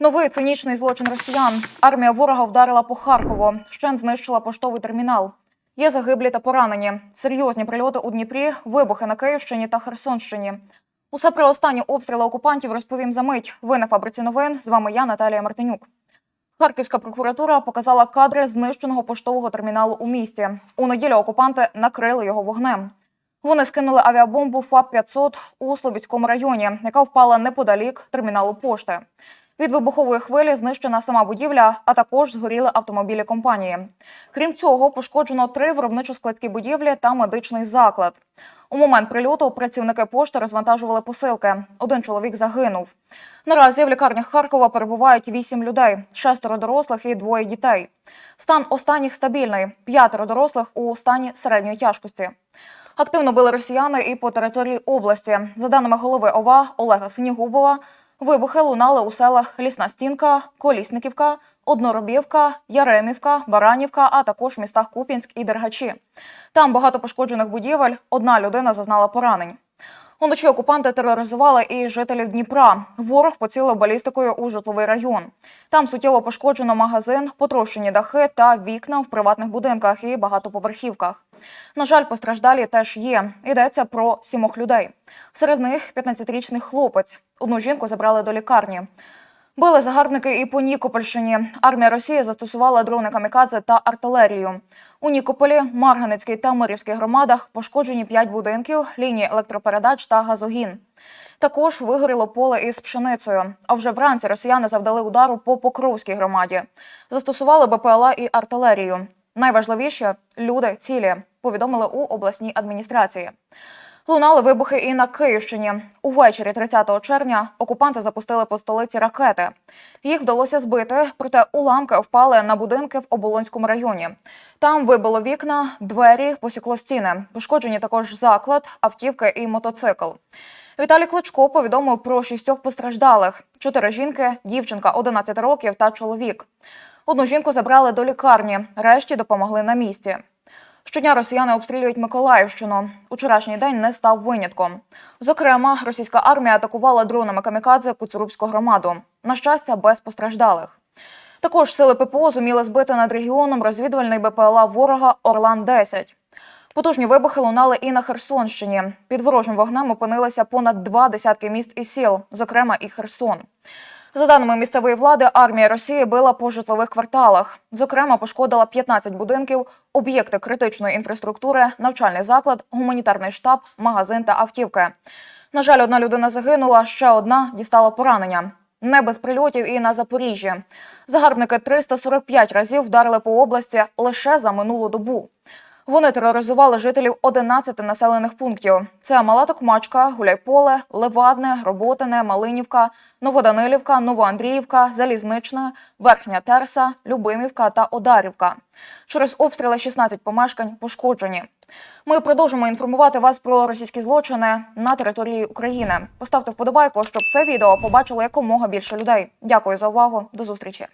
Новий цинічний злочин росіян. Армія ворога вдарила по Харкову. Вщент знищила поштовий термінал. Є загиблі та поранені. Серйозні прильоти у Дніпрі, вибухи на Київщині та Херсонщині. Усе про останні обстріли окупантів розповім за мить. Ви на фабриці новин. З вами я, Наталія Мартинюк. Харківська прокуратура показала кадри знищеного поштового терміналу у місті. У неділю окупанти накрили його вогнем. Вони скинули авіабомбу ФАП-500 у Слобідському районі, яка впала неподалік терміналу пошти. Від вибухової хвилі знищена сама будівля, а також згоріли автомобілі компанії. Крім цього, пошкоджено три виробничо-складські будівлі та медичний заклад. У момент прильоту працівники пошти розвантажували посилки. Один чоловік загинув. Наразі в лікарнях Харкова перебувають вісім людей, шестеро дорослих і двоє дітей. Стан останніх стабільний, п'ятеро дорослих у стані середньої тяжкості. Активно били росіяни і по території області. За даними голови ОВА Олега Синігубова, вибухи лунали у селах Лісна Стінка, Колісниківка, Одноробівка, Яремівка, Баранівка, а також містах Куп'янськ і Дергачі. Там багато пошкоджених будівель. Одна людина зазнала поранень. Уночі окупанти тероризували і жителів Дніпра. Ворог поцілив балістикою у житловий район. Там суттєво пошкоджено магазин, потрощені дахи та вікна в приватних будинках і багатоповерхівках. На жаль, постраждалі теж є. Йдеться про сімох людей. Серед них 15-річний хлопець. Одну жінку забрали до лікарні. Били загарбники і по Нікопольщині. Армія Росії застосувала дрони камікадзе та артилерію. У Нікополі, Марганецькій та Мирівській громадах пошкоджені п'ять будинків, лінії електропередач та газогін. Також вигоріло поле із пшеницею. А вже вранці росіяни завдали удару по Покровській громаді. Застосували БПЛА і артилерію. Найважливіше люди цілі, повідомили у обласній адміністрації. Лунали вибухи і на Київщині. Увечері 30 червня окупанти запустили по столиці ракети. Їх вдалося збити, проте уламки впали на будинки в Оболонському районі. Там вибило вікна, двері, посікло стіни. Пошкоджені також заклад, автівки і мотоцикл. Віталій Кличко повідомив про шістьох постраждалих: чотири жінки, дівчинка 11 років та чоловік. Одну жінку забрали до лікарні, решті допомогли на місці. Щодня росіяни обстрілюють Миколаївщину. Учорашній день не став винятком. Зокрема, російська армія атакувала дронами камікадзе Куцурубську громаду. На щастя, без постраждалих. Також сили ППО зуміли збити над регіоном розвідувальний БПЛА ворога Орлан-10. Потужні вибухи лунали і на Херсонщині. Під ворожим вогнем опинилися понад два десятки міст і сіл, зокрема і Херсон. За даними місцевої влади, армія Росії била по житлових кварталах. Зокрема, пошкодила 15 будинків, об'єкти критичної інфраструктури, навчальний заклад, гуманітарний штаб, магазин та автівки. На жаль, одна людина загинула, ще одна дістала поранення. Не без прильотів і на Запоріжжі. Загарбники 345 разів вдарили по області лише за минулу добу. Вони тероризували жителів 11 населених пунктів: це Мала Токмачка, Гуляйполе, Левадне, Роботине, Малинівка, Новоданилівка, Новоандріївка, Залізничне, Верхня Терса, Любимівка та Одарівка. Через обстріли 16 помешкань пошкоджені. Ми продовжимо інформувати вас про російські злочини на території України. Поставте вподобайку, щоб це відео побачило якомога більше людей. Дякую за увагу. До зустрічі.